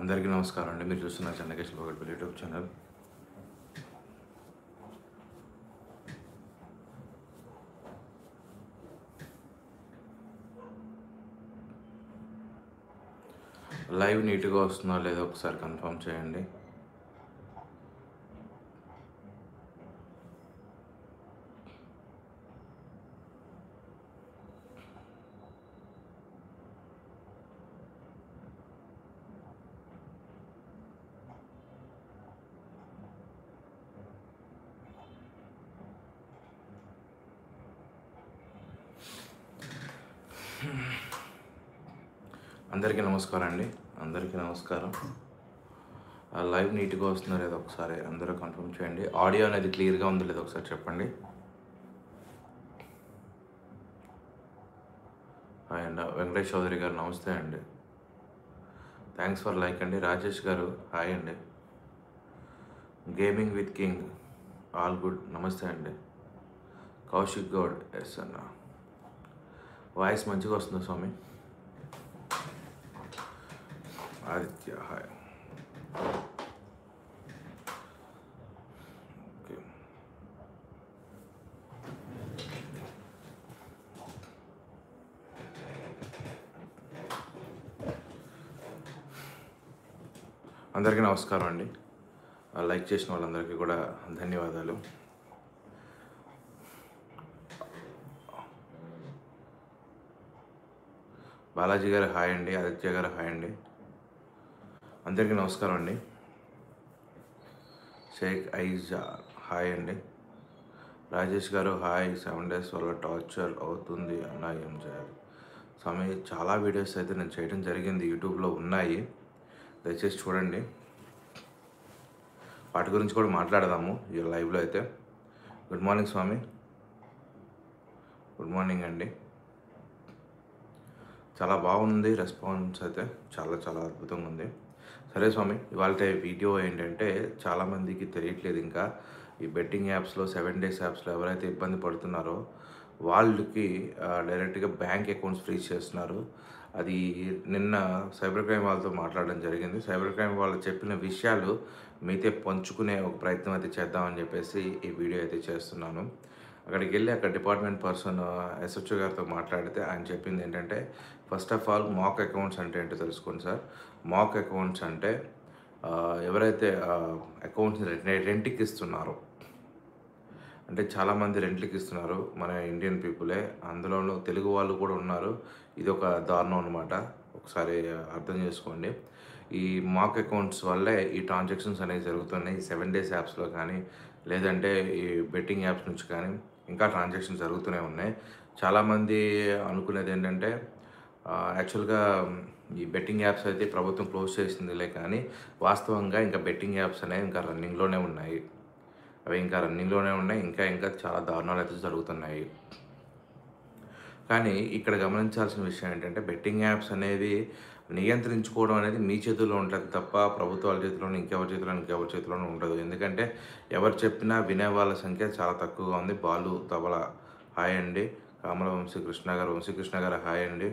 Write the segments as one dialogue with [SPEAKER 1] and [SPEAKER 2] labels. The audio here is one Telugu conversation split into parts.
[SPEAKER 1] అందరికీ నమస్కారం అండి. మీరు చూస్తున్న చెన్నకేశ్వర ఒకటి యూట్యూబ్ ఛానల్. లైవ్ నీట్గా వస్తుందో లేదో ఒకసారి కన్ఫర్మ్ చేయండి అందరికీ నమస్కారం అండి అందరికీ నమస్కారం. లైవ్ నీట్గా వస్తుందో లేదో ఒకసారి అందరూ కన్ఫర్మ్ చేయండి. ఆడియో అనేది క్లియర్గా ఉందో లేదో ఒకసారి చెప్పండి. హాయ్ వెంకటేష్ చౌదరి గారు నమస్తే అండి. థ్యాంక్స్ ఫర్ లైక్ అండి. రాజేష్ గారు హాయ్ అండి. Gaming with king all good నమస్తే అండి. కౌశిక్ గౌడ్ ఎస్ అన్న. వాయిస్ మంచిగా వస్తుందా స్వామి? ఆదిత్య హాయ్ ఓకే అందరికీ నమస్కారం అండి. లైక్ చేసిన వాళ్ళందరికీ కూడా ధన్యవాదాలు. బాలాజీ గారు హాయ్ అండి ఆదిత్య గారు హాయ్ అండి. అందరికీ నమస్కారం అండి. షేక్ ఐజా హాయ్ అండి. రాజేష్ గారు హాయ్. సెవెన్ డేస్ వల్ల టార్చర్ అవుతుంది అన్న ఏం చేయాలి స్వామి చాలా వీడియోస్ అయితే నేను చేయడం జరిగింది. యూట్యూబ్లో ఉన్నాయి. దయచేసి చూడండి. వాటి గురించి కూడా మాట్లాడదాము. ఈ లైవ్లో అయితే. గుడ్ మార్నింగ్ స్వామి. గుడ్ మార్నింగ్ అండి. చాలా బాగుంది రెస్పాన్స్ అయితే. చాలా చాలా అద్భుతంగా ఉంది. సరే స్వామి ఇవాళ వీడియో ఏంటంటే చాలామందికి తెలియట్లేదు ఇంకా. ఈ బెట్టింగ్ యాప్స్లో సెవెన్ డేస్ యాప్స్లో ఎవరైతే ఇబ్బంది పడుతున్నారో వాళ్ళకి డైరెక్ట్గా బ్యాంక్ అకౌంట్స్ ఫ్రీజ్ చేస్తున్నారు. అది నిన్న సైబర్ క్రైమ్ వాళ్ళతో మాట్లాడడం జరిగింది. సైబర్ క్రైమ్ వాళ్ళు చెప్పిన విషయాలు మీతో పంచుకునే ఒక ప్రయత్నం అయితే చేద్దామని చెప్పేసి ఈ వీడియో అయితే చేస్తున్నాను. అక్కడికి వెళ్ళి అక్కడ డిపార్ట్మెంట్ పర్సన్ ఎస్హెచ్ఓ గారితో మాట్లాడితే ఆయన చెప్పింది ఏంటంటే first of all mock accounts అంటే ఏంటో తెలుసుకోండి సార్. మాక్ అకౌంట్స్ అంటే ఎవరైతే అకౌంట్స్ రెంట్కి ఇస్తున్నారో అంటే చాలామంది రెంట్లకి ఇస్తున్నారు మన ఇండియన్ పీపులే. అందులోనూ తెలుగు వాళ్ళు కూడా ఉన్నారు. ఇది ఒక దారుణం అనమాట ఒకసారి అర్థం చేసుకోండి. ఈ మాక్ అకౌంట్స్ వల్లే ఈ ట్రాన్సాక్షన్స్ అనేవి జరుగుతున్నాయి. సెవెన్ డేస్ యాప్స్లో కానీ లేదంటే ఈ బెట్టింగ్ యాప్స్ నుంచి కానీ ఇంకా ట్రాన్సాక్షన్స్ జరుగుతూనే ఉన్నాయి. చాలామంది అనుకునేది ఏంటంటే యాక్చువల్గా ఈ బెట్టింగ్ యాప్స్ అయితే ప్రభుత్వం క్లోజ్ చేసిందిలే కానీ వాస్తవంగా ఇంకా బెట్టింగ్ యాప్స్ అనేవి ఇంకా రన్నింగ్లోనే ఉన్నాయి. అవి ఇంకా రన్నింగ్లోనే ఉన్నాయి. ఇంకా ఇంకా చాలా దారుణాలు అయితే జరుగుతున్నాయి. కానీ ఇక్కడ గమనించాల్సిన విషయం ఏంటంటే బెట్టింగ్ యాప్స్ అనేవి నియంత్రించుకోవడం అనేది మీ చేతుల్లో ఉంటుంది తప్ప ప్రభుత్వాల చేతిలోనూ ఇంకెవరి చేతిలో ఇంకెవరి చేతిలోనూ ఉండదు. ఎందుకంటే ఎవరు చెప్పినా వినే వాళ్ళ సంఖ్య చాలా తక్కువగా ఉంది. బాలు తబల హాయ్ అండి. కామల వంశీకృష్ణ గారు వంశీకృష్ణ గారు హాయ్ అండి.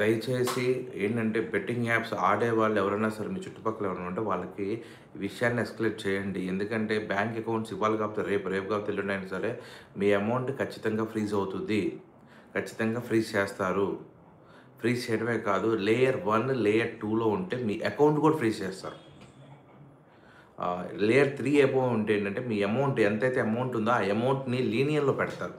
[SPEAKER 1] దయచేసి ఏంటంటే బెట్టింగ్ యాప్స్ ఆడే వాళ్ళు ఎవరైనా సరే మీ చుట్టుపక్కల ఎవరైనా ఉంటే వాళ్ళకి విషయాన్ని ఎస్కలేట్ చేయండి. ఎందుకంటే బ్యాంక్ అకౌంట్స్ ఇవ్వాలి కాకపోతే రేపు రేపు కాకపోతే ఎల్లుండైనా సరే మీ అమౌంట్ ఖచ్చితంగా ఫ్రీజ్ అవుతుంది. ఖచ్చితంగా ఫ్రీజ్ చేస్తారు. ఫ్రీజ్ చేయడమే కాదు లేయర్ వన్ లేయర్ టూలో ఉంటే మీ అకౌంట్ కూడా ఫ్రీజ్ చేస్తారు. లేయర్ త్రీ ఎబో ఉంటే ఏంటంటే మీ అమౌంట్ ఎంతైతే అమౌంట్ ఉందో ఆ అమౌంట్ని లీనియన్లో పెడతారు.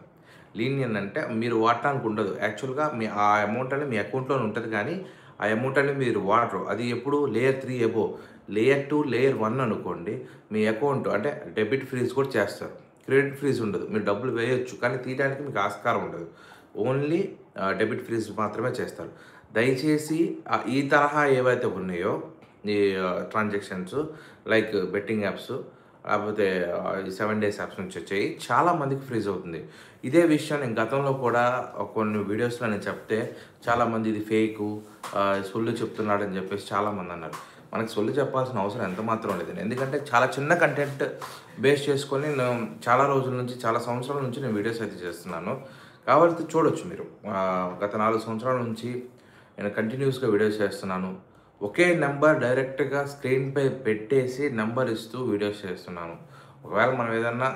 [SPEAKER 1] లీనియన్ అంటే మీరు వాడటానికి ఉండదు. యాక్చువల్గా మీ ఆ అమౌంట్ అనేది మీ అకౌంట్లోనే ఉంటుంది కానీ ఆ అమౌంట్ అనేది మీరు వాడరు. అది ఎప్పుడు layer three above. Layer two layer one అనుకోండి మీ అకౌంట్ అంటే డెబిట్ ఫ్రీజ్ కూడా చేస్తారు. క్రెడిట్ ఫ్రీజ్ ఉండదు. మీరు డబ్బులు వేయొచ్చు కానీ తీయడానికి మీకు ఆస్కారం ఉండదు. ఓన్లీ డెబిట్ ఫ్రీజ్ మాత్రమే చేస్తారు. దయచేసి ఈ తరహా ఏవైతే ఉన్నాయో ఈ ట్రాన్సాక్షన్స్ లైక్ బెట్టింగ్ యాప్స్ లేకపోతే సెవెన్ డేస్ యాప్స్ నుంచి వచ్చాయి చాలా మందికి ఫ్రీజ్ అవుతుంది. ఇదే విషయం నేను గతంలో కూడా కొన్ని వీడియోస్లో నేను చెప్తే చాలామంది ఇది ఫేకు సొల్లు చెప్తున్నాడని చెప్పేసి చాలామంది అన్నారు. మనకి సొల్లు చెప్పాల్సిన అవసరం ఎంత మాత్రం లేదు. ఎందుకంటే చాలా చిన్న కంటెంట్ బేస్ చేసుకొని నేను చాలా రోజుల నుంచి చాలా సంవత్సరాల నుంచి నేను వీడియోస్ అయితే చేస్తున్నాను. కాబట్టి చూడొచ్చు మీరు. గత నాలుగు సంవత్సరాల నుంచి నేను కంటిన్యూస్గా వీడియోస్ చేస్తున్నాను. ఒకే నెంబర్ డైరెక్ట్గా స్క్రీన్పై పెట్టేసి నెంబర్ ఇస్తూ వీడియోస్ చేస్తున్నాను. ఒకవేళ మనం ఏదన్నా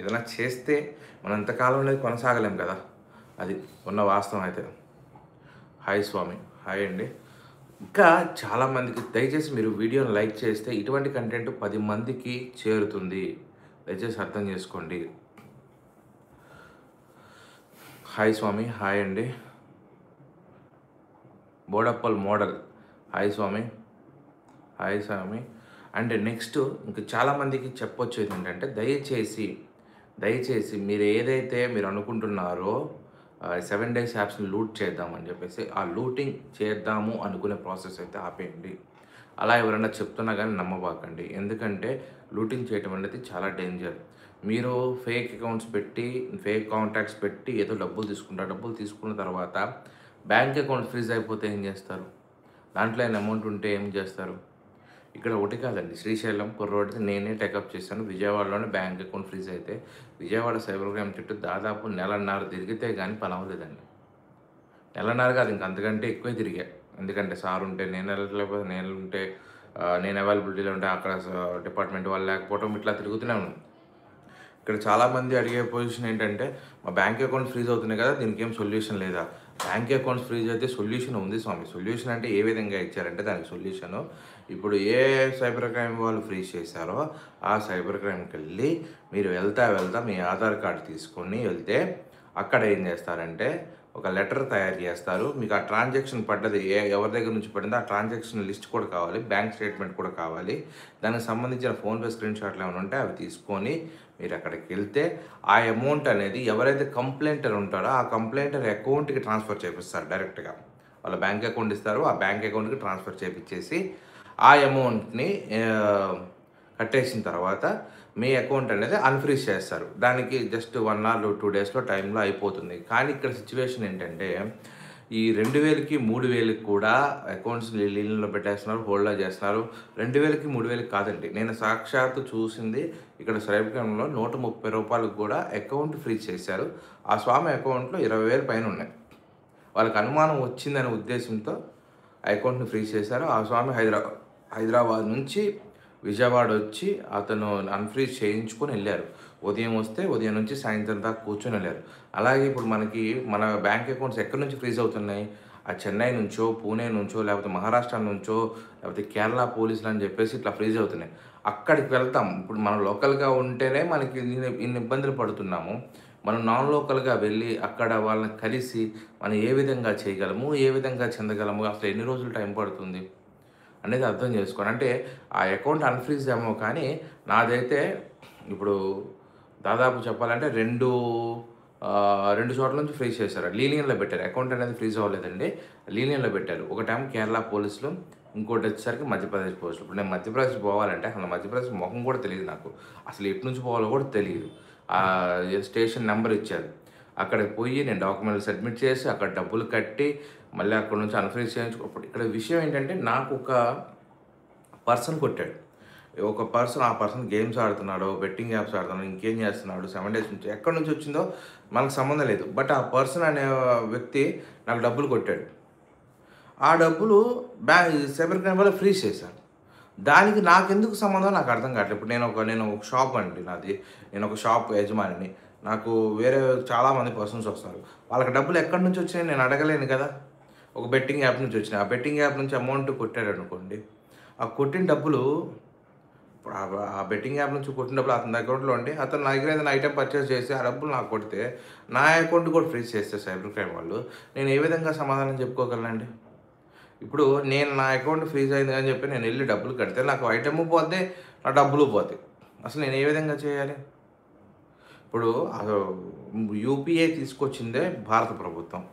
[SPEAKER 1] ఏదైనా చేస్తే మనం ఎంతకాలం అనేది కొనసాగలేం కదా. అది ఉన్న వాస్తవం అయితే. హాయ్ స్వామి. హాయ్ అండి. ఇంకా చాలామందికి దయచేసి మీరు వీడియోని లైక్ చేస్తే ఇటువంటి కంటెంట్ పది మందికి చేరుతుంది. దయచేసి అర్థం చేసుకోండి. హాయ్ స్వామి. హాయ్ అండి. బోడప్పల్ మోడల్. హాయ్ స్వామి. హాయ్ స్వామి. అండ్ నెక్స్ట్ ఇంక చాలామందికి చెప్పొచ్చు ఏంటంటే దయచేసి దయచేసి మీరు ఏదైతే మీరు అనుకుంటున్నారో సెవెన్ డేస్ యాప్స్ని లూట్ చేద్దామని చెప్పేసి ఆ లూటింగ్ చేద్దాము అనుకునే ప్రాసెస్ అయితే ఆపేయండి. అలా ఎవరైనా చెప్తున్నా కానీ నమ్మబాకండి. ఎందుకంటే లూటింగ్ చేయటం అనేది చాలా డేంజర్. మీరు ఫేక్ అకౌంట్స్ పెట్టి ఫేక్ కాంటాక్ట్స్ పెట్టి ఏదో డబ్బులు తీసుకుంటారు డబ్బులు తీసుకున్న తర్వాత బ్యాంక్ అకౌంట్ ఫ్రీజ్ అయిపోతే ఏం చేస్తారు? దాంట్లో అయిన అమౌంట్ ఉంటే ఏం చేస్తారు? ఇక్కడ ఒకటి కాదండి. శ్రీశైలం కుర్రోడికి నేనే టెకప్ చేశాను. విజయవాడలోనే బ్యాంక్ అకౌంట్ ఫ్రీజ్ అయితే విజయవాడ సైబర్ క్రైమ్ చుట్టూ దాదాపు నెలన్నర తిరిగితే కానీ పని అవ్వలేదండి. నెలన్నర కాదు ఇంక అంతకంటే ఎక్కువే తిరిగా. ఎందుకంటే సార్ ఉంటే నేను వెళ్ళలేకపోతే నేను ఉంటే నేను అవైలబిలిటీలో ఉంటే అక్కడ డిపార్ట్మెంట్ వాళ్ళు లేకపోవడం ఇట్లా తిరుగుతూనే ఉన్నాను ఇక్కడ చాలామంది అడిగే పొజిషన్ ఏంటంటే మా బ్యాంక్ అకౌంట్ ఫ్రీజ్ అవుతున్నాయి కదా దీనికి ఏం సొల్యూషన్ లేదా? బ్యాంక్ అకౌంట్ ఫ్రీజ్ అయితే సొల్యూషన్ ఉంది స్వామి. సొల్యూషన్ అంటే ఏ విధంగా ఇచ్చారంటే దానికి సొల్యూషన్. ఇప్పుడు ఏ సైబర్ క్రైమ్ వాళ్ళు ఫ్రీజ్ చేశారో ఆ సైబర్ క్రైమ్కి వెళ్ళి మీరు వెళ్తా వెళ్తా మీ ఆధార్ కార్డు తీసుకొని వెళ్తే అక్కడ ఏం చేస్తారంటే ఒక లెటర్ తయారు చేస్తారు. మీకు ఆ ట్రాన్సాక్షన్ పడ్డది ఏ ఎవరి దగ్గర నుంచి పడిందో ఆ ట్రాన్సాక్షన్ లిస్ట్ కూడా కావాలి. బ్యాంక్ స్టేట్మెంట్ కూడా కావాలి. దానికి సంబంధించిన ఫోన్పే స్క్రీన్ షాట్లు ఏమైనా ఉంటే అవి తీసుకొని మీరు అక్కడికి వెళ్తే ఆ అమౌంట్ అనేది ఎవరైతే కంప్లైంటర్ ఉంటారో ఆ కంప్లైంటర్ అకౌంట్కి ట్రాన్స్ఫర్ చేపిస్తారు డైరెక్ట్గా వాళ్ళ బ్యాంక్ అకౌంట్ ఇస్తారు ఆ బ్యాంక్ అకౌంట్కి ట్రాన్స్ఫర్ చేపించేసి ఆ అమౌంట్ని కట్టేసిన తర్వాత మీ అకౌంట్ అనేది అన్ఫ్రీజ్ చేస్తారు. దానికి జస్ట్ వన్ ఆర్ టూ డేస్లో టైంలో అయిపోతుంది. కానీ ఇక్కడ సిచ్యువేషన్ ఏంటంటే ఈ రెండు వేలకి మూడు వేలకి కూడా అకౌంట్స్ లీన్లో పెట్టేస్తున్నారు హోల్డ్లో చేస్తున్నారు. రెండు వేలకి మూడు వేలకి కాదండి. నేను సాక్షాత్తు చూసింది ఇక్కడ సైబర్క్రైమ్లో నూట ముప్పై రూపాయలకు కూడా అకౌంట్ ఫ్రీజ్ చేశారు. ఆ స్వామి అకౌంట్లో ఇరవై వేలు పైన ఉన్నాయి. వాళ్ళకి అనుమానం వచ్చిందనే ఉద్దేశంతో అకౌంట్ని ఫ్రీజ్ చేశారు. ఆ స్వామి హైదరాబాద్ హైదరాబాద్ నుంచి విజయవాడ వచ్చి అతను అన్ఫ్రీజ్ చేయించుకొని వెళ్ళారు. ఉదయం వస్తే ఉదయం నుంచి సాయంత్రం దాకా కూర్చొని వెళ్ళారు. అలాగే ఇప్పుడు మనకి మన బ్యాంక్ అకౌంట్స్ ఎక్కడి నుంచి ఫ్రీజ్ అవుతున్నాయి? ఆ చెన్నై నుంచో పూణే నుంచో లేకపోతే మహారాష్ట్ర నుంచో లేకపోతే కేరళ పోలీసులు అని చెప్పేసి ఇట్లా ఫ్రీజ్ అవుతున్నాయి. అక్కడికి వెళ్తాం. ఇప్పుడు మనం లోకల్గా ఉంటేనే మనకి ఇన్ని ఇన్ని ఇబ్బందులు పడుతున్నాము. మనం నాన్ లోకల్గా వెళ్ళి అక్కడ వాళ్ళని కలిసి మనం ఏ విధంగా చేయగలము? ఏ విధంగా చెందగలము? అసలు ఎన్ని రోజులు టైం పడుతుంది? అనేది అర్థం చేసుకోండి అంటే ఆ అకౌంట్ అన్ఫ్రీజ్ ఏమో కానీ నాదైతే ఇప్పుడు దాదాపు చెప్పాలంటే రెండు రెండు చోట్ల నుంచి ఫ్రీజ్ చేశారు. లీనియన్లో పెట్టారు. అకౌంట్ అనేది ఫ్రీజ్ అవ్వలేదండి. లీనియన్లో పెట్టారు. ఒకటేమో కేరళ పోలీసులు ఇంకోటి వచ్చేసరికి మధ్యప్రదేశ్ పోలీసులు. ఇప్పుడు నేను మధ్యప్రదేశ్ పోవాలంటే అసలు మధ్యప్రదేశ్ ముఖం కూడా తెలియదు నాకు. అసలు ఎటు నుంచి పోవాలో కూడా తెలియదు. స్టేషన్ నెంబర్ ఇచ్చారు. అక్కడికి పోయి నేను డాక్యుమెంట్లు సబ్మిట్ చేసి అక్కడ డబ్బులు కట్టి మళ్ళీ అక్కడ నుంచి అన్ఫ్రీజ్ చేయించుకోప్పుడు ఇక్కడ విషయం ఏంటంటే నాకు ఒక పర్సన్ కొట్టాడు. ఒక పర్సన్ ఆ పర్సన్ గేమ్స్ ఆడుతున్నాడు బెట్టింగ్ యాప్స్ ఆడుతున్నాడు ఇంకేం చేస్తున్నాడు సెవెన్ డేస్ నుంచి ఎక్కడి నుంచి వచ్చిందో మనకు సంబంధం లేదు. బట్ ఆ పర్సన్ అనే వ్యక్తి నాకు డబ్బులు కొట్టాడు. ఆ డబ్బులు బ్యా సైబర్ క్రైమ్ వల్ల ఫ్రీజ్ చేశాను దానికి నాకెందుకు సంబంధం? నాకు అర్థం కావట్లేదు. ఇప్పుడు నేను ఒక నేను ఒక షాప్ అండి నాది. నేను ఒక షాప్ యజమానిని. నాకు వేరే చాలామంది పర్సన్స్ వస్తారు. వాళ్ళకి డబ్బులు ఎక్కడి నుంచి వచ్చినాయి నేను అడగలేను కదా. ఒక బెట్టింగ్ యాప్ నుంచి వచ్చినాయి. ఆ బెట్టింగ్ యాప్ నుంచి అమౌంట్ కొట్టాడు అనుకోండి. ఆ కొట్టిన డబ్బులు ఇప్పుడు ఆ- బెట్టింగ్ యాప్ నుంచి కొట్టిన డబ్బులు అతని అకౌంట్లో ఉండి అతను నా దగ్గర ఏదైనా ఐటెం పర్చేస్ చేసి ఆ డబ్బులు నాకు కొడితే నా అకౌంట్ కూడా ఫ్రీజ్ చేస్తే సైబర్ క్రైమ్ వాళ్ళు నేను ఏ విధంగా సమాధానం చెప్పుకోగలనండి? ఇప్పుడు నేను నా అకౌంట్ ఫ్రీజ్ అయింది అని చెప్పి నేను వెళ్ళి డబ్బులు కడితే నాకు ఐటమ్ పోతే నా డబ్బులు పోతాయి. అసలు నేను ఏ విధంగా చేయాలి? ఇప్పుడు యూపీఐ తీసుకొచ్చిందే భారత ప్రభుత్వం.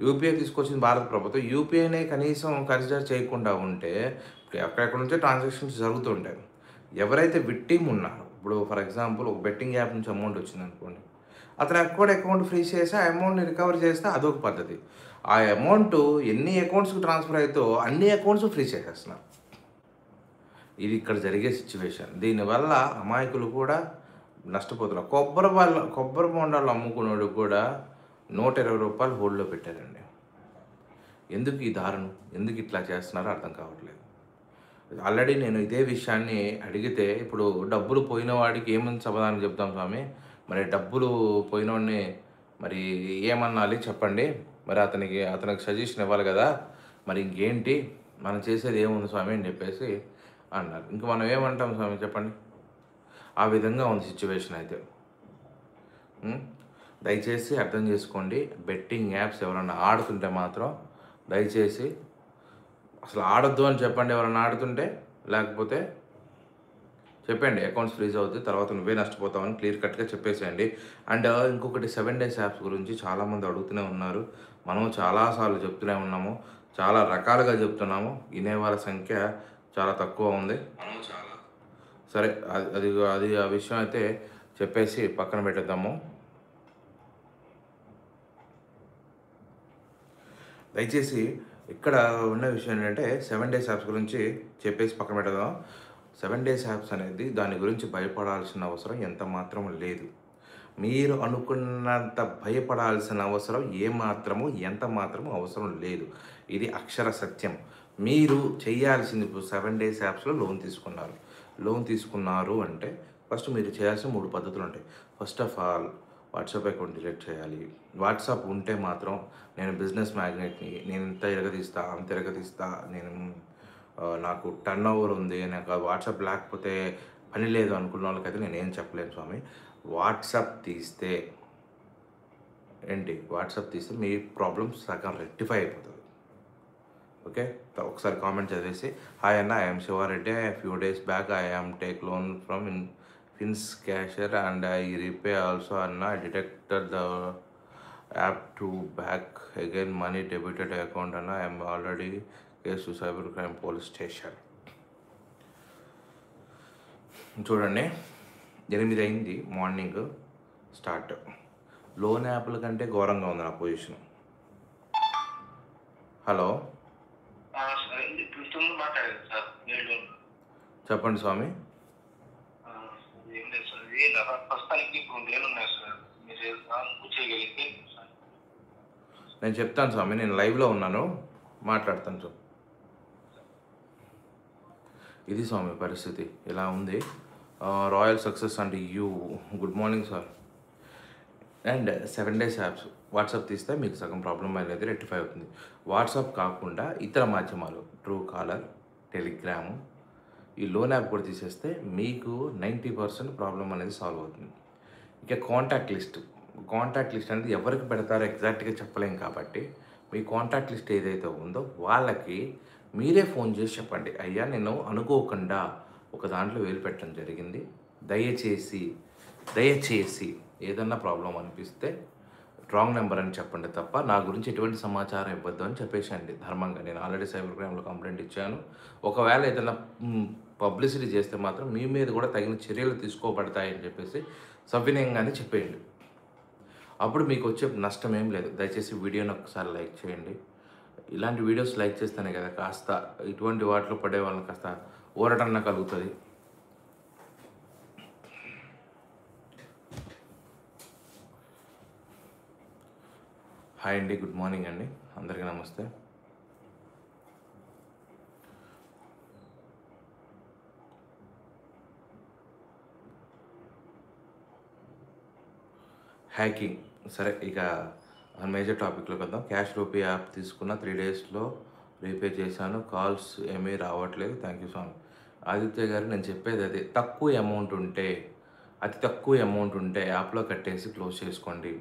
[SPEAKER 1] యూపీఐ తీసుకొచ్చింది భారత ప్రభుత్వం. యూపీఐనే కనీసం కన్సిడర్ చేయకుండా ఉంటే ఎక్కడెక్కడ నుంచో ట్రాన్సాక్షన్స్ జరుగుతుంటాయి ఎవరైతే విక్టిమ్ ఉన్నారో ఇప్పుడు ఫర్ ఎగ్జాంపుల్ ఒక బెట్టింగ్ యాప్ నుంచి అమౌంట్ వచ్చింది అనుకోండి అతను అకౌంట్ అకౌంట్ ఫ్రీజ్ చేసి ఆ అమౌంట్ని రికవర్ చేస్తే అదొక పద్ధతి. ఆ అమౌంట్ ఎన్ని అకౌంట్స్కి ట్రాన్స్ఫర్ అవుతో అన్ని అకౌంట్స్ ఫ్రీ చేసేస్తున్నారు. ఇది ఇక్కడ జరిగే సిచ్యువేషన్. దీనివల్ల అమాయకులు కూడా నష్టపోతున్నారు. కొబ్బరి వాళ్ళ కొబ్బరి బొండాలు అమ్ముకున్నాడు కూడా నూట ఇరవై రూపాయలు హోల్డ్లో పెట్టారండి ఎందుకు ఈ దారుణం? ఎందుకు ఇట్లా చేస్తున్నారో అర్థం కావట్లేదు. ఆల్రెడీ నేను ఇదే విషయాన్ని అడిగితే ఇప్పుడు డబ్బులు పోయిన వాడికి ఏమని సమాధానం చెప్తాం స్వామి? మరి డబ్బులు పోయినవాడిని మరి ఏమన్నాలి చెప్పండి. మరి అతనికి అతనికి సజెషన్ ఇవ్వాలి కదా. మరి ఇంకేంటి? మనం చేసేది ఏముంది స్వామి అని చెప్పేసి అన్నారు. ఇంక మనం ఏమంటాం స్వామి చెప్పండి? ఆ విధంగా ఉంది సిచ్యువేషన్ అయితే. దయచేసి అర్థం చేసుకోండి. బెట్టింగ్ యాప్స్ ఎవరైనా ఆడుతుంటే మాత్రం దయచేసి అసలు ఆడొద్దు అని చెప్పండి ఎవరైనా ఆడుతుంటే లేకపోతే చెప్పండి అకౌంట్స్ ఫ్రీజ్ అవుతుంది తర్వాత నువ్వే నష్టపోతావని క్లియర్ కట్గా చెప్పేసేయండి. అండ్ ఇంకొకటి సెవెన్ డేస్ యాప్స్ గురించి చాలామంది అడుగుతూనే ఉన్నారు. మనం చాలాసార్లు చెప్తూనే ఉన్నాము. చాలా రకాలుగా చెప్తున్నాము. వినేవాళ్ళ సంఖ్య చాలా తక్కువ ఉంది. మనం చాలా సరే అది అది అది ఆ విషయం అయితే చెప్పేసి పక్కన పెట్టేద్దాము. దయచేసి ఇక్కడ ఉన్న విషయం ఏంటంటే సెవెన్ డేస్ యాప్స్ గురించి చెప్పేసి పక్కన పెడదాం. సెవెన్ డేస్ యాప్స్ అనేది దాని గురించి భయపడాల్సిన అవసరం ఎంత మాత్రం లేదు. మీరు అనుకున్నంత భయపడాల్సిన అవసరం ఏ మాత్రము ఎంత మాత్రము అవసరం లేదు. ఇది అక్షర సత్యం. మీరు చేయాల్సింది ఇప్పుడు సెవెన్ డేస్ యాప్స్లో లోన్ తీసుకున్నారు. లోన్ తీసుకున్నారు అంటే ఫస్ట్ మీరు చేయాల్సిన మూడు పద్ధతులు ఉంటాయి. First of all WhatsApp account delete చేయాలి. వాట్సాప్ ఉంటే మాత్రం నేను బిజినెస్ మ్యాగ్నెట్ని నేను ఇంత ఎరగదీస్తా అంత ఎరగదీస్తా నేను నాకు టర్న్ ఓవర్ ఉంది నాకు వాట్సాప్ లేకపోతే పని లేదు అనుకున్న వాళ్ళకైతే నేను ఏం చెప్పలేను స్వామి. వాట్సాప్ తీస్తే ఏంటి? వాట్సాప్ తీస్తే మీ ప్రాబ్లమ్ సగం రెక్టిఫై అయిపోతుంది. ఓకే? ఒకసారి కామెంట్ చదివేసి హాయ్ అన్న I'm Shivareddy few days back I am take loan from in fins casher and I repay also అన్న I detected the app to back again money debited account అన్న I'm already case to cyber crime police station చూడండి ఎనిమిది అయింది మార్నింగ్ స్టార్ట్ లోన్ యాప్ల కంటే ఘోరంగా ఉంది నా పొజిషన్ హలో చెప్పండి స్వామి.
[SPEAKER 2] ఏం లేదు సార్. ఇది ప్రస్తుతానికి ఇప్పుడు రెండు ఉన్నాయి సార్. మీరు చేయగలిగితే
[SPEAKER 1] నేను చెప్తాను స్వామి నేను లైవ్లో ఉన్నాను. మాట్లాడతాను చూ. ఇది స్వామి పరిస్థితి. ఇలా ఉంది. రాయల్ సక్సెస్ అంటే you. Good morning sir. And seven days apps. WhatsApp తీస్తే మీకు సగం ప్రాబ్లం అనేది రెక్టిఫై అవుతుంది. వాట్సాప్ కాకుండా ఇతర మాధ్యమాలు. ట్రూ కాలర్ టెలిగ్రాము ఈ లోన్ యాప్ కూడా తీసేస్తే మీకు నైంటీ పర్సెంట్ ప్రాబ్లం అనేది సాల్వ్ అవుతుంది. ఇక కాంటాక్ట్ లిస్ట్ కాంటాక్ట్ లిస్ట్ అనేది ఎవరికి పెడతారో ఎగ్జాక్ట్గా చెప్పలేం కాబట్టి మీ కాంటాక్ట్ లిస్ట్ ఏదైతే ఉందో వాళ్ళకి మీరే ఫోన్ చేసి చెప్పండి. అయ్యా నేను అనుకోకుండా ఒక దాంట్లో వేలు పెట్టడం జరిగింది. దయచేసి దయచేసి ఏదన్నా ప్రాబ్లం అనిపిస్తే రాంగ్ నెంబర్ అని చెప్పండి తప్ప నా గురించి ఎటువంటి సమాచారం ఇవ్వద్దు అని చెప్పేసండి. ధర్మంగా నేను ఆల్రెడీ సైబర్ క్రైమ్లో కంప్లైంట్ ఇచ్చాను. ఒకవేళ ఏదైనా పబ్లిసిటీ చేస్తే మాత్రం మీ మీద కూడా తగిన చర్యలు తీసుకోబడతాయని చెప్పేసి సవినయంగానే చెప్పేయండి. అప్పుడు మీకు వచ్చే నష్టం ఏం లేదు. దయచేసి వీడియోని ఒకసారి లైక్ చేయండి. ఇలాంటి వీడియోస్ లైక్ చేస్తేనే కదా కాస్త ఇటువంటి వాటిలో పడే వాళ్ళని కాస్త ఊరటన్న కలుగుతుంది. హాయ్ అండి గుడ్ మార్నింగ్ అండి. అందరికీ నమస్తే. హ్యాకింగ్ సరే ఇక మేజర్ టాపిక్లోకి వద్దాం క్యాష్ రూపీ యాప్ తీసుకున్న త్రీ డేస్లో రీపే చేశాను. కాల్స్ ఏమీ రావట్లేదు. థ్యాంక్ యూ స్వామి ఆదిత్య గారు నేను చెప్పేది అదే. తక్కువ అమౌంట్ ఉంటే అతి తక్కువ అమౌంట్ ఉంటే యాప్లో కట్టేసి క్లోజ్ చేసుకోండి.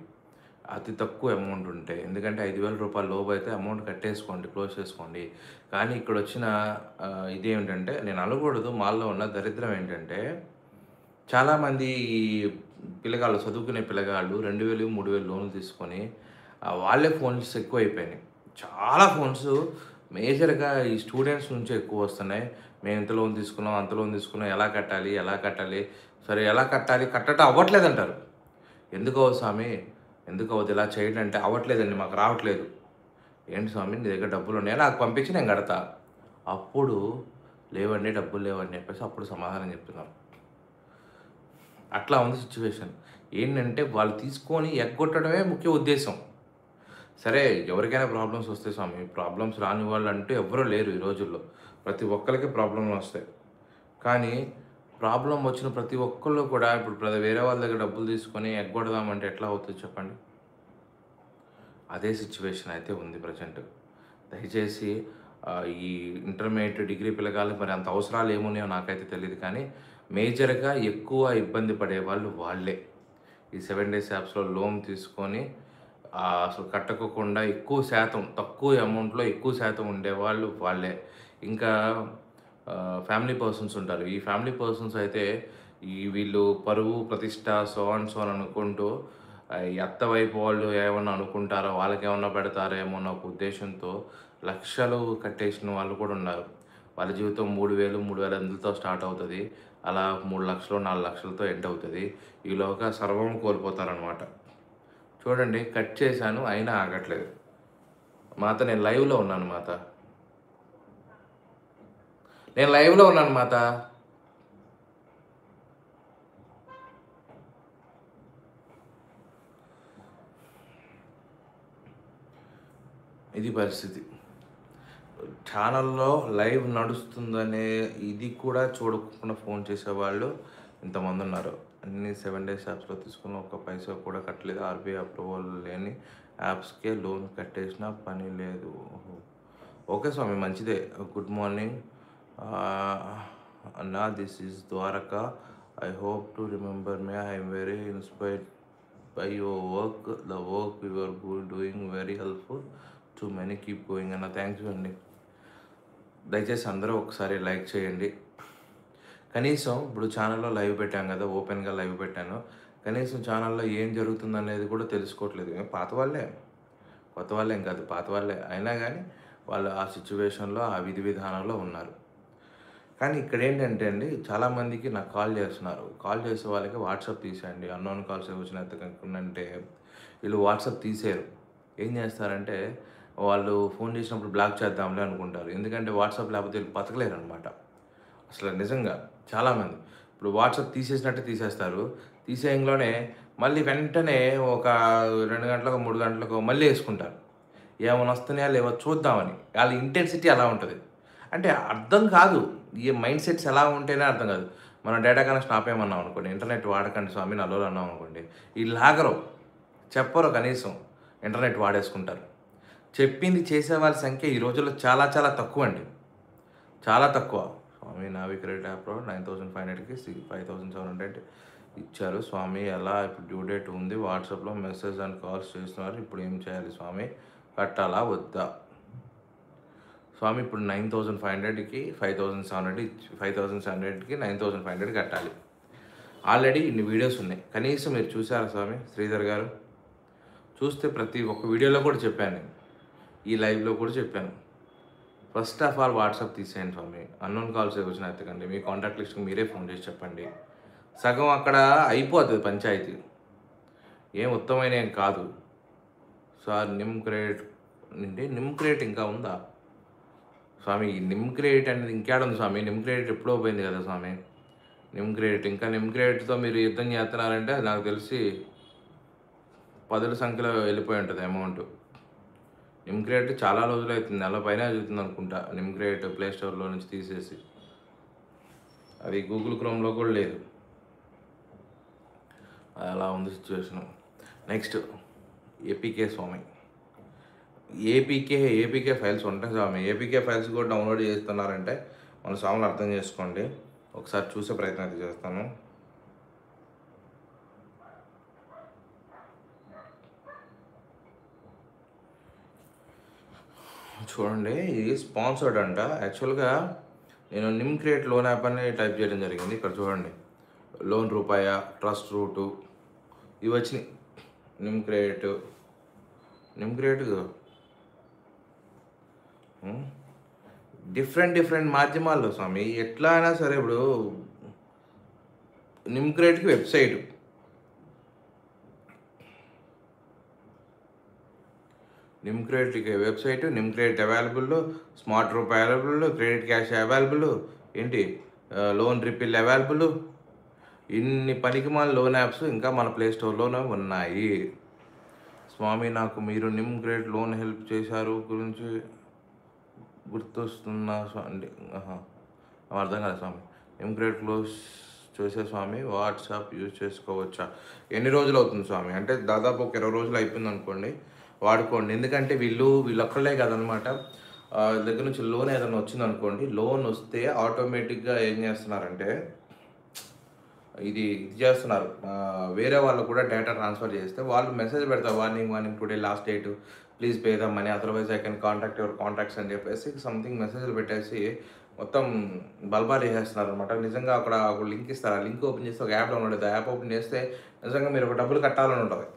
[SPEAKER 1] అతి తక్కువ అమౌంట్ ఉంటే ఎందుకంటే ఐదు వేల రూపాయలు లోపు అయితే అమౌంట్ కట్టేసుకోండి క్లోజ్ చేసుకోండి. కానీ ఇక్కడ వచ్చిన ఇదేమిటంటే నేను అనకూడదు. మాల్లో ఉన్న దరిద్రం ఏంటంటే చాలామంది ఈ పిల్లగాళ్ళు చదువుకునే పిల్లగాళ్ళు రెండు వేలు మూడు వేలు లోన్లు తీసుకొని వాళ్ళే ఫోన్స్ ఎక్కువ అయిపోయినాయి చాలా ఫోన్స్ మేజర్గా ఈ స్టూడెంట్స్ నుంచి ఎక్కువ వస్తున్నాయి. మేము ఇంత లోన్ తీసుకున్నాం అంత లోన్ తీసుకున్నాం ఎలా కట్టాలి ఎలా కట్టాలి సరే ఎలా కట్టాలి కట్టడం అవ్వట్లేదు అంటారు ఎందుకో స్వామి ఎందుకు అవ్వదు ఇలా చేయడం అంటే అవ్వట్లేదండి మాకు రావట్లేదు. ఏంటి స్వామి నీ దగ్గర డబ్బులు ఉన్నాయి? నాకు పంపించి నేను కడతా. అప్పుడు లేవండి డబ్బులు లేవండి చెప్పేసి అప్పుడు సమాధానం చెప్తున్నారు అట్లా ఉంది సిచ్యువేషన్ ఏంటంటే వాళ్ళు తీసుకొని ఎగ్గొట్టడమే ముఖ్య ఉద్దేశం. సరే ఎవరికైనా ప్రాబ్లమ్స్ వస్తాయి స్వామి. ప్రాబ్లమ్స్ రాని వాళ్ళు అంటూ ఎవరూ లేరు ఈ రోజుల్లో. ప్రతి ఒక్కరికి ప్రాబ్లంలు వస్తాయి. కానీ ప్రాబ్లం వచ్చిన ప్రతి ఒక్కళ్ళు కూడా ఇప్పుడు ప్ర- వేరే వాళ్ళ దగ్గర డబ్బులు తీసుకొని ఎగ్గొడదామంటే ఎట్లా అవుతుంది చెప్పండి? అదే సిచ్యువేషన్ అయితే ఉంది ప్రజెంట్ దయచేసి ఈ ఇంటర్మీడియట్ డిగ్రీ పిల్లగాలు మరి అంత అవసరాలు ఏమున్నాయో నాకైతే తెలియదు కానీ మేజర్గా ఎక్కువ ఇబ్బంది పడే వాళ్ళు వాళ్ళే. ఈ సెవెన్ డేస్ యాప్స్లో లోన్ తీసుకొని అసలు కట్టకోకుండా ఎక్కువ శాతం తక్కువ అమౌంట్లో ఎక్కువ శాతం ఉండేవాళ్ళు వాళ్ళే ఇంకా ఫ్యామిలీ పర్సన్స్ ఉంటారు. ఈ ఫ్యామిలీ పర్సన్స్ అయితే ఈ వీళ్ళు పరువు ప్రతిష్ట సోన్ సోన్ అనుకుంటూ ఈ అత్త వైపు వాళ్ళు ఏమన్నా అనుకుంటారో వాళ్ళకి ఏమన్నా పెడతారేమో అన్న ఒక ఉద్దేశంతో లక్షలు కట్టేసిన వాళ్ళు కూడా ఉన్నారు. వాళ్ళ జీవితం మూడు వేలు మూడు వేల ఎనిమిదితో స్టార్ట్ అవుతుంది. అలా మూడు లక్షలు నాలుగు లక్షలతో ఎండ్ అవుతుంది. ఈలోగా సర్వం కోల్పోతారనమాట చూడండి కట్ చేశాను అయినా ఆగట్లేదు. మాత నేను లైవ్లో ఉన్నాను మాత. నేను లైవ్లో ఉన్నాను మాత. ఇది పరిస్థితి. ఛానల్లో లైవ్ నడుస్తుందనే ఇది కూడా చూడకుండా ఫోన్ చేసేవాళ్ళు ఇంతమంది ఉన్నారు. అన్ని సెవెన్ డేస్ యాప్స్లో తీసుకున్న ఒక పైసా కూడా కట్టలేదు. ఆర్బీఐ అప్రూవల్ లేని యాప్స్కే లోన్ కట్టేసిన పని లేదు. ఓకే స్వామి మంచిదే. Good morning. అన్నా this is Dwaraka. I hope to remember me. I'm very inspired by your work. The work your good doing very helpful. To many keep going అన్న. థ్యాంక్స్ అండి. దయచేసి అందరూ ఒకసారి లైక్ చేయండి. కనీసం ఇప్పుడు ఛానల్లో లైవ్ పెట్టాం కదా ఓపెన్గా లైవ్ పెట్టాను. కనీసం ఛానల్లో ఏం జరుగుతుంది అనేది కూడా తెలుసుకోవట్లేదు. పాత వాళ్ళే. కొత్త వాళ్ళేం కాదు పాత వాళ్ళే. అయినా కానీ వాళ్ళు ఆ సిచ్యువేషన్లో ఆ విధి విధానంలో ఉన్నారు. కానీ ఇక్కడ ఏంటంటే అండి చాలామందికి నాకు కాల్ చేస్తున్నారు. కాల్ చేసే వాళ్ళకి వాట్సాప్ తీసేయండి. అన్నోన్ కాల్స్ వచ్చిన అంటే వీళ్ళు వాట్సాప్ తీసేయరు. ఏం చేస్తారంటే వాళ్ళు ఫోన్ చేసినప్పుడు బ్లాక్ చేద్దాంలే అనుకుంటారు. ఎందుకంటే వాట్సాప్ లేకపోతే వీళ్ళు బతకలేరు అనమాట అసలు నిజంగా చాలామంది. ఇప్పుడు వాట్సాప్ తీసేసినట్టే తీసేస్తారు. తీసేయంలోనే మళ్ళీ వెంటనే ఒక రెండు గంటలకు మూడు గంటలకు మళ్ళీ వేసుకుంటారు. ఏమైనా వస్తున్నాయా లేవో చూద్దామని. వాళ్ళ ఇంటెన్సిటీ అలా ఉంటుంది. అంటే అర్థం కాదు. ఈ మైండ్ సెట్స్ ఎలా ఉంటేనే అర్థం కాదు. మనం డేటా కనెక్షన్ ఆపేయమన్నాం అనుకోండి ఇంటర్నెట్ వాడకండి స్వామి నల్లు అన్నాం అనుకోండి ఈ లాగరు చెప్పరు కనీసం. ఇంటర్నెట్ వాడేసుకుంటారు. చెప్పింది చేసే వాళ్ళ సంఖ్య ఈ రోజుల్లో చాలా చాలా తక్కువ అండి చాలా తక్కువ. స్వామి నావి క్రెడిట్ యాప్లో నైన్ థౌసండ్ ఫైవ్ హండ్రెడ్కి ఫైవ్ థౌసండ్ సెవెన్ హండ్రెడ్ ఇచ్చారు. స్వామి ఎలా ఇప్పుడు డ్యూ డేట్ ఉంది? వాట్సాప్లో మెసేజ్ అండ్ కాల్స్ చేస్తున్నారు. ఇప్పుడు ఏం చేయాలి స్వామి? కట్టాలా? వద్దా? స్వామి ఇప్పుడు నైన్ థౌసండ్ ఫైవ్ హండ్రెడ్కి five thousand seven hundred five thousand seven హండ్రెడ్కి నైన్ థౌసండ్ ఫైవ్ హండ్రెడ్ కట్టాలి. ఆల్రెడీ ఇన్ని వీడియోస్ ఉన్నాయి. కనీసం మీరు చూసారా స్వామి శ్రీధర్ గారు? చూస్తే ప్రతి ఒక్క వీడియోలో కూడా చెప్పాను నేను. ఈ లైవ్లో కూడా చెప్పాను. ఫస్ట్ ఆఫ్ ఆల్ వాట్సాప్ తీసేయండి స్వామి. అన్నోన్ కాల్స్ వచ్చిన ఎత్తకండి. మీ కాంటాక్ట్ లిస్ట్కి మీరే ఫోన్ చేసి చెప్పండి. సగం అక్కడ అయిపోతుంది పంచాయతీ. ఏం ఉత్తమైన ఏం కాదు. సార్ నిమ్ క్రెడిట్ అంటే నిమ్ క్రెడిట్ ఇంకా ఉందా? స్వామి నిమ్ క్రెడిట్ అనేది ఇంకేడుంది స్వామి? నిమ్ క్రెడిట్ ఎప్పుడో పోయింది కదా స్వామి? నిమ్ క్రెడిట్ ఇంకా నిమ్ క్రెడిట్తో మీరు యుద్ధం చేస్తున్నారంటే నాకు తెలిసి పదుల సంఖ్యలో వెళ్ళిపోయి ఉంటుంది అమౌంట్. నిమ్ క్రియేట్ చాలా రోజులు అవుతుంది నెల పైన అవుతుంది అనుకుంటా. నిమ్ క్రియేట్ ప్లే స్టోర్లో నుంచి తీసేసి. అది గూగుల్ క్రోమ్లో కూడా లేదు. అలా ఉంది సిచ్యువేషన్. నెక్స్ట్ ఏపీకే స్వామి. ఏపీకే ఏపీకే ఫైల్స్ ఉంటాయి స్వామి. ఏపీకే ఫైల్స్ కూడా డౌన్లోడ్ చేస్తున్నారంటే మన స్వామిని అర్థం చేసుకోండి. ఒకసారి చూసే ప్రయత్నం అయితే చేస్తాను. చూడండి ఇది స్పాన్సర్డ్ అంట. యాక్చువల్గా నేను నిమ్ క్రియేట్ లోన్ యాప్ అని టైప్ చేయడం జరిగింది. ఇక్కడ చూడండి లోన్ రూపాయ ట్రస్ట్ రూటు ఇవి వచ్చినాయి. నిమ్ క్రియేట్ నిమ్ క్రియేట్ డిఫరెంట్ డిఫరెంట్ మాధ్యమాల్లో స్వామి ఎట్లా అయినా సరే ఇప్పుడు నిమ్ క్రియేట్కి website. Nim credit website nim credit available smart roop available credit cash available ఏంటి? లోన్ రిపిల్ అవైలబుల్ ఇన్ని పనికిమాల లోన్ యాప్స్ ఇంకా మన ప్లే స్టోర్లోనే ఉన్నాయి. స్వామి నాకు మీరు నిమ్ గ్రేడ్ లోన్ హెల్ప్ చేశారు గురించి గుర్తొస్తున్నా అండి అర్థం కాదు స్వామి. నిమ్ గ్రేడ్ క్లోజ్ చూసే స్వామి వాట్సాప్ యూజ్ చేసుకోవచ్చా? ఎన్ని రోజులు అవుతుంది స్వామి? అంటే దాదాపు ఒక ఇరవై రోజులు అయిపోయింది అనుకోండి వాడుకోండి. ఎందుకంటే వీళ్ళు వీళ్ళొక్కళ్ళే కదనమాట. దగ్గర నుంచి లోన్ ఏదైనా వచ్చింది అనుకోండి లోన్ వస్తే ఆటోమేటిక్గా ఏం చేస్తున్నారంటే ఇది ఇది చేస్తున్నారు. వేరే వాళ్ళు కూడా డేటా ట్రాన్స్ఫర్ చేస్తే వాళ్ళు మెసేజ్ పెడతారు warning warning today last date please pay the money otherwise I can contact your contacts అని చెప్పేసి సంథింగ్ మెసేజ్లు పెట్టేసి మొత్తం బల్బా చేసేస్తున్నారు అనమాట నిజంగా అక్కడ ఒక లింక్ ఇస్తారు. ఆ లింక్ ఓపెన్ చేస్తే ఒక యాప్ డౌన్లోడ్ అవుతుంది. యాప్ ఓపెన్ చేస్తే నిజంగా మీరు ఒక డబ్బులు కట్టాలని ఉంటుంది.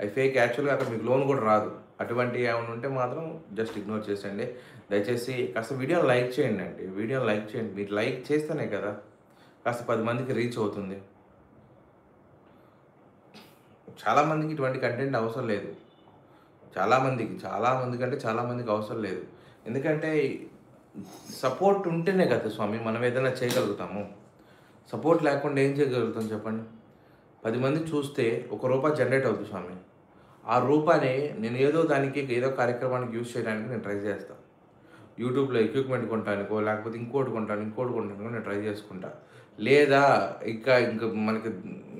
[SPEAKER 1] అవి ఫేక్ యాక్చువల్గా అక్కడ మీకు లోన్ కూడా రాదు. అటువంటి ఏమైనా ఉంటే మాత్రం జస్ట్ ఇగ్నోర్ చేసేయండి. దయచేసి కాస్త వీడియోని లైక్ చేయండి అండి. వీడియోని లైక్ చేయండి. మీరు లైక్ చేస్తేనే కదా కాస్త పది మందికి రీచ్ అవుతుంది. చాలామందికి ఇటువంటి కంటెంట్ అవసరం లేదు. చాలామందికి చాలామందికి అంటే చాలామందికి అవసరం లేదు. ఎందుకంటే సపోర్ట్ ఉంటేనే కదా స్వామి మనం ఏదైనా చేయగలుగుతాము. సపోర్ట్ లేకుండా ఏం చేయగలుగుతాం చెప్పండి? పది మంది చూస్తే ఒక రూపాయి జనరేట్ అవుతుంది స్వామి. ఆ రూపాన్ని నేను ఏదో దానికి ఏదో కార్యక్రమానికి యూజ్ చేయడానికి నేను ట్రై చేస్తాను యూట్యూబ్లో ఎక్విప్మెంట్ కొంటానికో లేకపోతే ఇంకోటి కొంటాను ఇంకోటి కొంటాను నేను ట్రై చేసుకుంటా. లేదా ఇంకా ఇంకా మనకి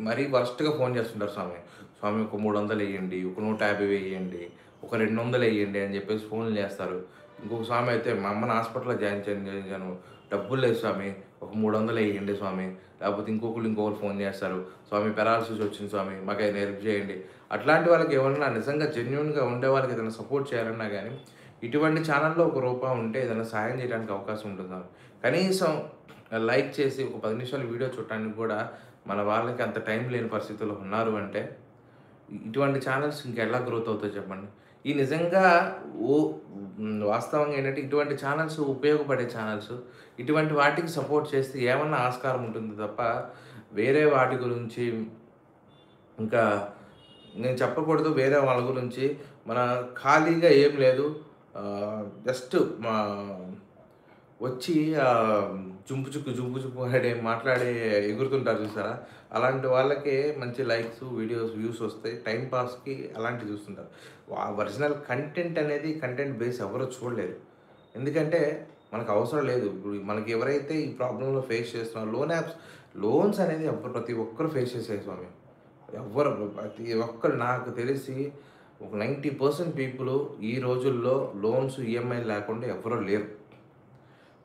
[SPEAKER 1] మరీ వర్స్ట్గా ఫోన్ చేస్తుంటారు స్వామి. స్వామి ఒక మూడు వందలు వేయండి ఒక నూట యాభై వేయండి ఒక రెండు వందలు వేయండి అని చెప్పేసి ఫోన్లు చేస్తారు. ఇంకొక స్వామి అయితే మా అమ్మని హాస్పిటల్లో జాయిన్ చేయను చేయించాను డబ్బులు లేదు స్వామి ఒక మూడు వందలు వేయండి స్వామి లేకపోతే ఇంకొకరు ఇంకొకరు ఫోన్ చేస్తారు. స్వామి పెరాలసిస్ వచ్చింది స్వామి మాకు ఆయన హెల్ప్ చేయండి. అట్లాంటి వాళ్ళకి ఏమన్నా నిజంగా జెన్యున్గా ఉండే వాళ్ళకి ఏదైనా సపోర్ట్ చేయాలన్నా కానీ ఇటువంటి ఛానల్లో ఒక రూపా ఉంటే ఏదైనా సాయం చేయడానికి అవకాశం ఉంటుంది కనీసం లైక్ చేసి ఒక పది నిమిషాలు వీడియో చూడటానికి కూడా మన వాళ్ళకి అంత టైం లేని పరిస్థితుల్లో ఉన్నారు అంటే ఇటువంటి ఛానల్స్ ఇంకెలా గ్రోత్ అవుతాయి చెప్పండి? ఈ నిజంగా ఓ వాస్తవంగా ఏంటంటే ఇటువంటి ఛానల్స్ ఉపయోగపడే ఛానల్స్ ఇటువంటి వాటికి సపోర్ట్ చేస్తే ఏమన్నా ఆస్కారం ఉంటుంది తప్ప వేరే వాటి గురించి ఇంకా నేను చెప్పకూడదు వేరే వాళ్ళ గురించి మన ఖాళీగా ఏం లేదు. జస్ట్ మా వచ్చి జుంపు చుక్కు జుంపు చుక్కు అనే మాట్లాడే ఎగురుతుంటారు చూసారా? అలాంటి వాళ్ళకే మంచి లైక్స్ వీడియోస్ వ్యూస్ వస్తాయి. టైం పాస్కి అలాంటివి చూస్తుంటారు. ఒరిజినల్ కంటెంట్ అనేది కంటెంట్ బేస్ ఎవరో చూడలేరు. ఎందుకంటే మనకు అవసరం లేదు. ఇప్పుడు మనకి ఎవరైతే ఈ ప్రాబ్లంలో ఫేస్ చేస్తున్నారో లోన్ యాప్స్ లోన్స్ అనేది ఎవరు ప్రతి ఒక్కరు ఫేస్ చేసే స్వామి. ఎవరు ప్రతి ఒక్కరు నాకు తెలిసి ఒక నైంటీ పర్సెంట్ పీపుల్ ఈ రోజుల్లో లోన్స్ ఈఎంఐ లేకుండా ఎవరో లేరు.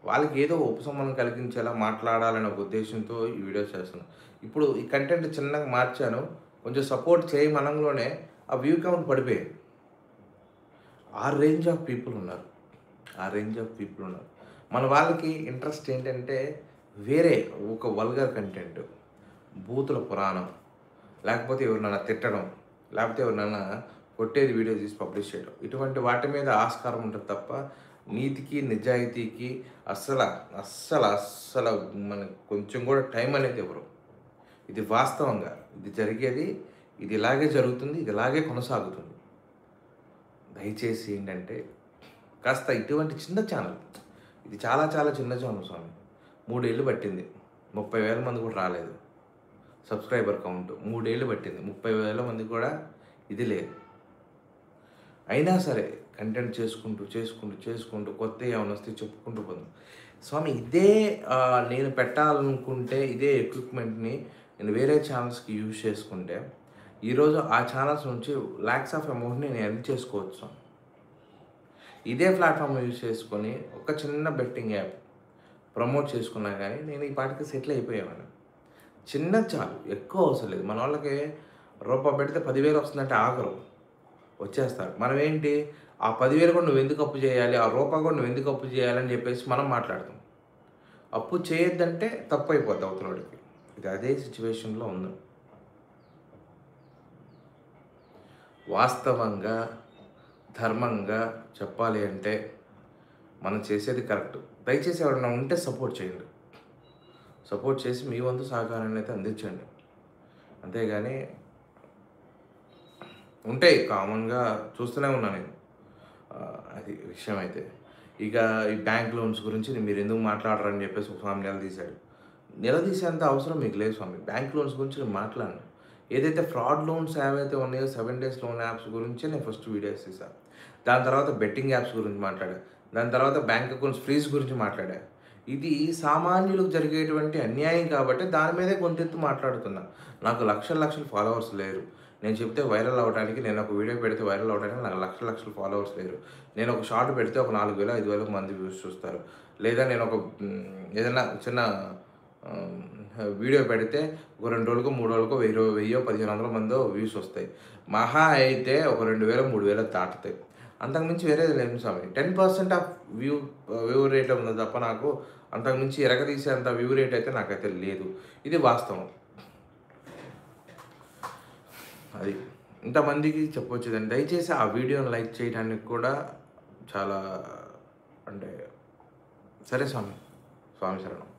[SPEAKER 1] వాళ్ళకి ఏదో ఉపశమనం కలిగించేలా మాట్లాడాలనే ఒక ఉద్దేశంతో ఈ వీడియో చేస్తున్నాను ఇప్పుడు ఈ కంటెంట్ చిన్నగా మార్చాను. కొంచెం సపోర్ట్ చేయమనంలోనే ఆ వ్యూ కౌంట్ పడిపోయాయి ఆ రేంజ్ ఆఫ్ పీపుల్ ఉన్నారు. ఆ రేంజ్ ఆఫ్ పీపుల్ ఉన్నారు. మన వాళ్ళకి ఇంట్రెస్ట్ ఏంటంటే వేరే ఒక వల్గర్ కంటెంట్ బూతుల పురాణం. లేకపోతే ఎవరినైనా తిట్టడం. లేకపోతే ఎవరినైనా కొట్టేది వీడియో తీసి పబ్లిష్ చేయడం. ఇటువంటి వాటి మీద ఆస్కారం ఉంటుంది తప్ప నీతికి నిజాయితీకి అస్సలు అస్సలు అస్సలు మన కొంచెం కూడా టైం అనేది ఇవ్వరు. ఇది వాస్తవంగా. ఇది జరిగేది ఇది ఇలాగే జరుగుతుంది ఇది ఇలాగే కొనసాగుతుంది. దయచేసి ఏంటంటే కాస్త ఇటువంటి చిన్న ఛానల్ ఇది చాలా చాలా చిన్న ఛానల్ స్వామి. మూడేళ్ళు పట్టింది. ముప్పై వేల మంది కూడా రాలేదు. సబ్స్క్రైబర్ కౌంట్ మూడేళ్ళు పట్టింది. ముప్పై వేల మంది కూడా ఇది లేదు. అయినా సరే కంటెంట్ చేసుకుంటూ చేసుకుంటూ చేసుకుంటూ కొత్త ఏమైనా వస్తే చెప్పుకుంటూ పోదాం. స్వామి ఇదే నేను పెట్టాలనుకుంటే ఇదే ఎక్విప్మెంట్ని నేను వేరే ఛానల్స్కి యూజ్ చేసుకుంటే ఈరోజు ఆ ఛానల్స్ నుంచి ల్యాక్స్ ఆఫ్ అమౌంట్ని నేను ఎర్న్ చేసుకోవచ్చు ఇదే ప్లాట్ఫామ్ యూజ్ చేసుకొని ఒక చిన్న బెట్టింగ్ యాప్ ప్రమోట్ చేసుకున్నా కానీ నేను ఈ పాటికి సెటిల్ అయిపోయేవాడిని. చిన్న చాలు ఎక్కువ అవసరం లేదు. మన వాళ్ళకి రూపాయి పెడితే పదివేలు వస్తుందంటే ఆగరు. వచ్చేస్తారు. మనం ఏంటి ఆ పదివేలు కూడా నువ్వు ఎందుకు అప్పు చేయాలి? ఆ రూపాయి కూడా నువ్వు ఎందుకు అప్పు చేయాలని చెప్పేసి మనం మాట్లాడతాం. అప్పు చేయొద్దంటే తప్పు అయిపోద్ది అవతలవాడికి ఇది అదే సిచ్యువేషన్లో ఉంది. వాస్తవంగా ధర్మంగా చెప్పాలి అంటే మనం చేసేది కరెక్ట్. దయచేసి ఎవరైనా ఉంటే సపోర్ట్ చేయండి. సపోర్ట్ చేసి మీ వంతు సహకారాన్ని అయితే అందించండి. అంతేగాని ఉంటాయి కామన్గా చూస్తూనే ఉన్నా నేను. అది విషయం అయితే ఇక ఈ బ్యాంక్ లోన్స్ గురించి మీరు ఎందుకు మాట్లాడరని చెప్పేసి ఒక స్వామి నిలదీశాడు. నిలదీసేంత అవసరం మీకు లేదు స్వామి. బ్యాంక్ లోన్స్ గురించి నేను మాట్లాడను. ఏదైతే ఫ్రాడ్ లోన్స్ ఏవైతే ఉన్నాయో సెవెన్ డేస్ లోన్ యాప్స్ గురించి నేను ఫస్ట్ వీడియోస్ తీసాను దాని తర్వాత బెట్టింగ్ యాప్స్ గురించి మాట్లాడా. దాని తర్వాత బ్యాంక్ అకౌంట్స్ ఫ్రీజ్ గురించి మాట్లాడా. ఇది సామాన్యులకు జరిగేటువంటి అన్యాయం కాబట్టి దాని మీదే కొంతెత్తు మాట్లాడుతున్నా. నాకు లక్షల లక్షల ఫాలోవర్స్ లేరు. నేను చెప్తే వైరల్ అవ్వడానికి నేను ఒక వీడియో పెడితే వైరల్ అవ్వడానికి నాకు లక్షల లక్షల ఫాలోవర్స్ లేరు. నేను ఒక షార్ట్ పెడితే ఒక నాలుగు వేల ఐదు వేల మంది వ్యూస్ చూస్తారు. లేదా నేను ఒక ఏదైనా చిన్న వీడియో పెడితే ఒక రెండు రోజులకు మూడు రోజులకు వెయ్యి వెయ్యో పదిహేను వందల మందో వ్యూస్ వస్తాయి. మహా అయితే ఒక రెండు వేల మూడు వేల దాటుతాయి. అంతకుమించి వేరేది లేదు స్వామి. Ten percent of view view rate ఉంది తప్ప నాకు అంతకుమించి ఎరగదీసేంత వ్యూ రేట్ అయితే నాకైతే లేదు. ఇది వాస్తవం. అది ఇంతమందికి చెప్పొచ్చేదండి. దయచేసి ఆ వీడియోని లైక్ చేయడానికి కూడా చాలా అంటే సరే స్వామి స్వామి శరణం.